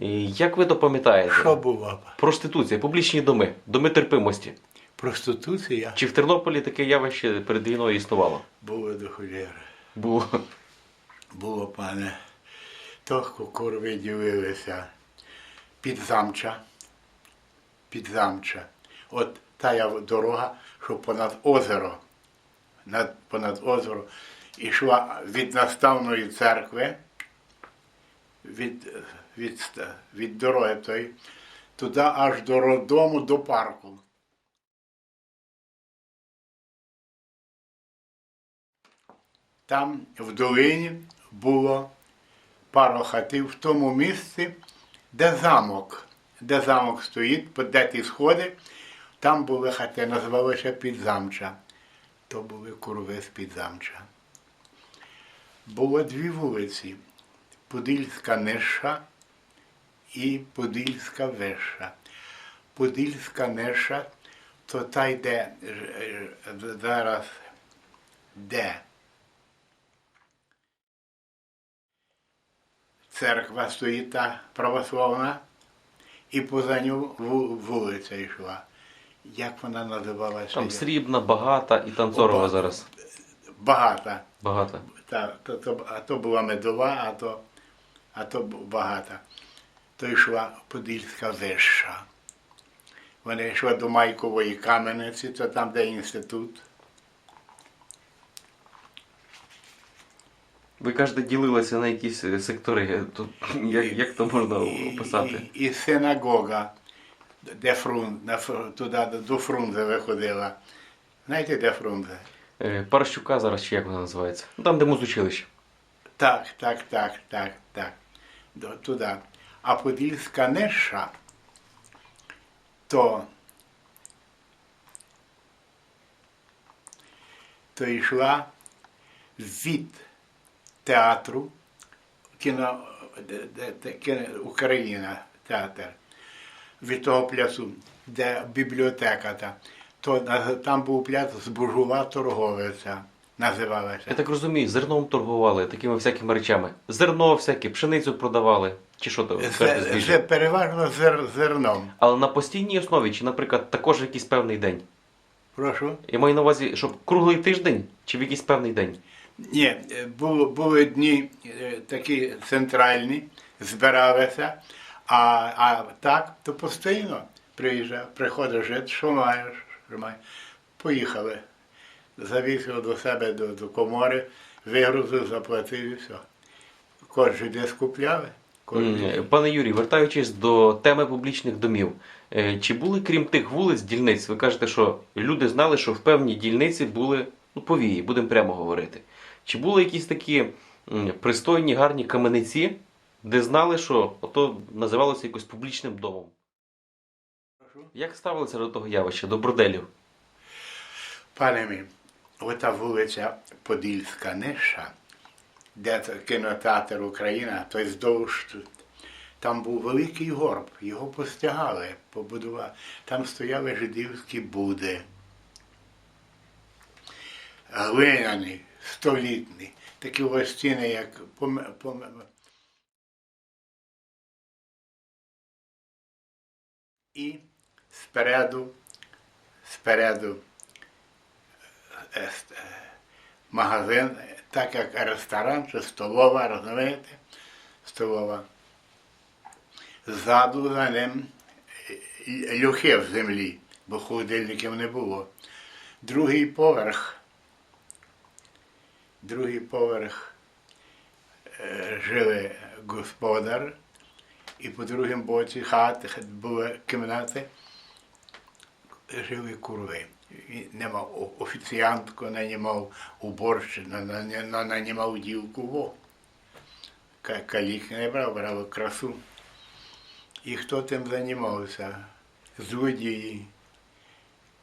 І Як ви то пам'ятаєте? Що було? Проституція, публічні доми, доми терпимості. Проституція Чи в Тернополі таке явище перед війною існувало? було до холєри. Було. Було, пане. То курви дивилися. Підзамча. Підзамча. От та я дорога, що понад озеро. Над, понад озеро. Ішла від наставної церкви, від, від, від дороги тої, туди аж до роддому, до парку. Там в долині було пару хатів в тому місці, де замок, де замок стоїть, де ті сходи, там були хати, називалися Підзамча. То були курви з Підзамча. Було дві вулиці Подільська Нижча і Подільська Вища. Подільська Нижча, то та йде е, е, зараз де? церква стоїть та православна, і поза ву- вулиця йшла. Як вона називалася? Там срібна, багата і танцорова Опа. зараз. Багата. Багата. Та, то, то, а то була медова, а то, а то багата. То йшла Подільська вища. Вона йшла до Майкової камениці, то там, де інститут. Ви кажете, ділилися на якісь е, сектори. То, як, як то можна описати? І, і синагога, де Фрун, на, Фру- туди до Фрунзе виходила. Знаєте, де Фрунзе? Е, Паращука зараз чи як вона називається? Ну, Там, де музучилище. Так, так, так, так, так. Туди. А Подільська Неша, то, то йшла від театру кіно, кіно, Україна театр, від того плясу, де бібліотека та, то там був пляц збуржува торговиця, називалася. Я так розумію, зерном торгували, такими всякими речами. Зерно всяке, пшеницю продавали. Чи що то? Це, це переважно зер, зерном. Але на постійній основі, чи, наприклад, також якийсь певний день? Прошу. Я маю на увазі, щоб круглий тиждень чи в якийсь певний день? Ні, е, було, були дні е, такі центральні, збиралися, а, а так, то постійно приїжджав, приходить жит, що маєш, що маєш. Поїхали. Його до себе до, до комори, вигрузив, заплатив і все. Кожен десь купляли. Пане Юрій, вертаючись до теми публічних домів, е, чи були крім тих вулиць дільниць? Ви кажете, що люди знали, що в певній дільниці були ну, повії, будемо прямо говорити. Чи були якісь такі пристойні, гарні камениці, де знали, що ото називалося якось публічним домом? Як ставилися до того явища, до борделів? Пане мій, ота вулиця Подільська Ниша, де кінотеатр Україна, то здовж тут. Там був великий горб, його постягали, побудували. Там стояли жидівські буди. Глиняні, столітні, такі ось стіни, як І спереду, спереду магазин, так як ресторан чи столова, розумієте? Столова. Ззаду за ним люхи в землі, бо холодильників не було. Другий поверх. Другий поверх жили господар, і по другому боці хати були кімнати жили курви. О- офіціантку, нанімав уборщину, на- нанімав дівку во. Калік не брав, брав красу. І хто тим займався? Злодії,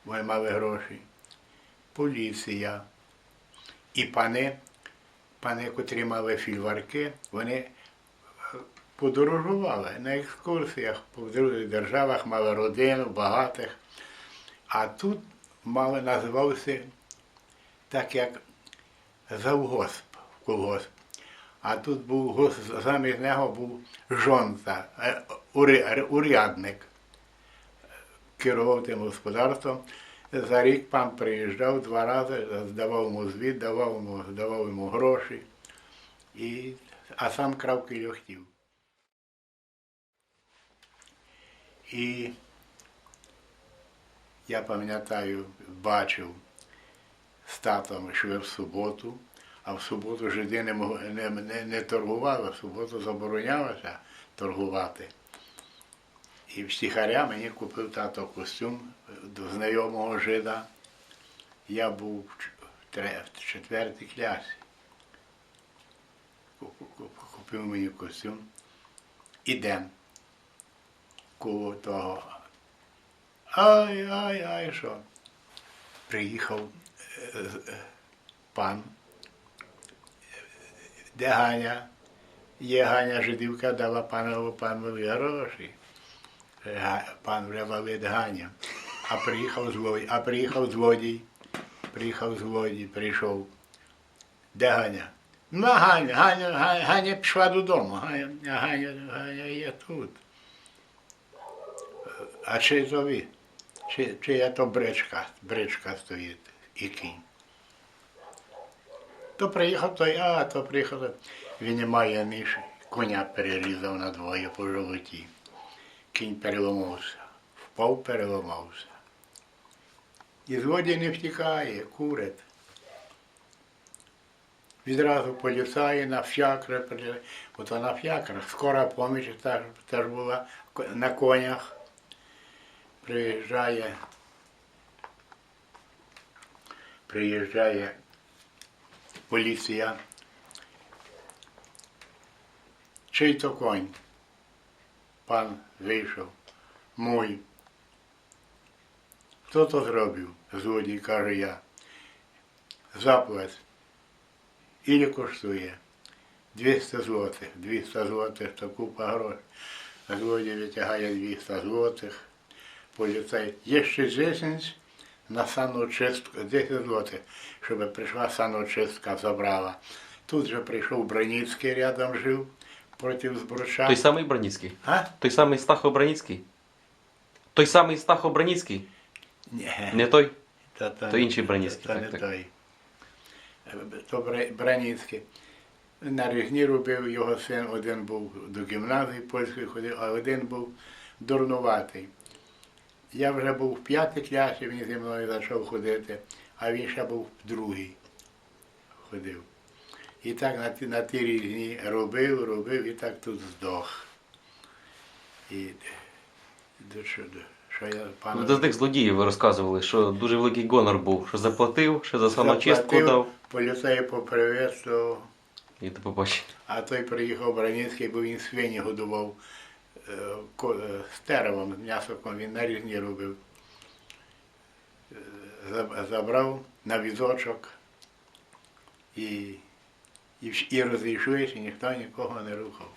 мали гроші, поліція. І пани, пани, котрі мали фільварки, вони подорожували на екскурсіях по других державах, мали родину, багатих. А тут мали називався так як завгосп, колгосп. А тут був замість нього був жонта, е, урядник. Керував тим господарством. За рік пан приїжджав два рази, здавав йому звіт, давав йому, давав йому гроші, і, а сам крав кільохтів. І я пам'ятаю, бачив з татом йшли в суботу, а в суботу жиди не, не, не, не торгували, в суботу заборонялося торгувати. І втіхаря мені купив тато костюм до знайомого жида. Я був в в четвертій класі. Куп- куп- Купив мені костюм. Ідем. Коло того. Ай, ай, ай, що. Приїхав е, е, пан. Де Ганя? Є Ганя жидівка дала панову панові гроші. Пан вже валить Ганя. А приїхав злодій, а приїхав злодій. Приїхав злодій, прийшов. Де Ганя? Ну, Ганя, Ганя, Ганя, Ганя пішла додому. Ганя, Ганя, Ганя є тут. А чи то ви? Чи, чи я то бричка, бричка стоїть і кінь? То приїхав той, а, то приїхав. Він не має ніж, коня перерізав на двоє по животі. Кінь переломався, впав, переламався. І злодій не втікає, курить. Відразу поліцаї на фякри, при- ото на фякрах, скора поміч теж була на конях. Приїжджає, приїжджає поліція. Чий то конь? Пан вийшов. Мой. Хто то зробив? Злодій, каже я. Заплат. Ілі коштує. 200 злотих. 200 злотих то купа грошей. Злодій витягає 200 злотих. Є ще 10 на саночистку, 10 злотих, щоб прийшла саночистка, забрала. Тут же прийшов Браніцький, рядом жив, проти збруча. Той самий Браніцький? А? Той самий Стахо Браніцький? Той самий Стахо Браніцький? Ні. Не той? То, то, То інший Браніцький, То, так, не так. той. То Браніцький. На Різні робив його син, один був до гімназії польської ходив, а один був дурнуватий. Я вже був в п'ятій класі, він зі мною почав ходити, а він ще був в другій ходив. І так на ті, на ті різні робив, робив, і так тут здох. І до чого, що я пана... Ну, До тих злодіїв ви розказували, що дуже великий гонор був, що заплатив, що за самочистку дав. Поліцей поприветствував, І до побачення. а той приїхав Браніцький, бо він свині годував ко- е, м'ясоком, він на різні робив. Е, Забрав на візочок і, і, і розійшлися, і ніхто нікого не рухав.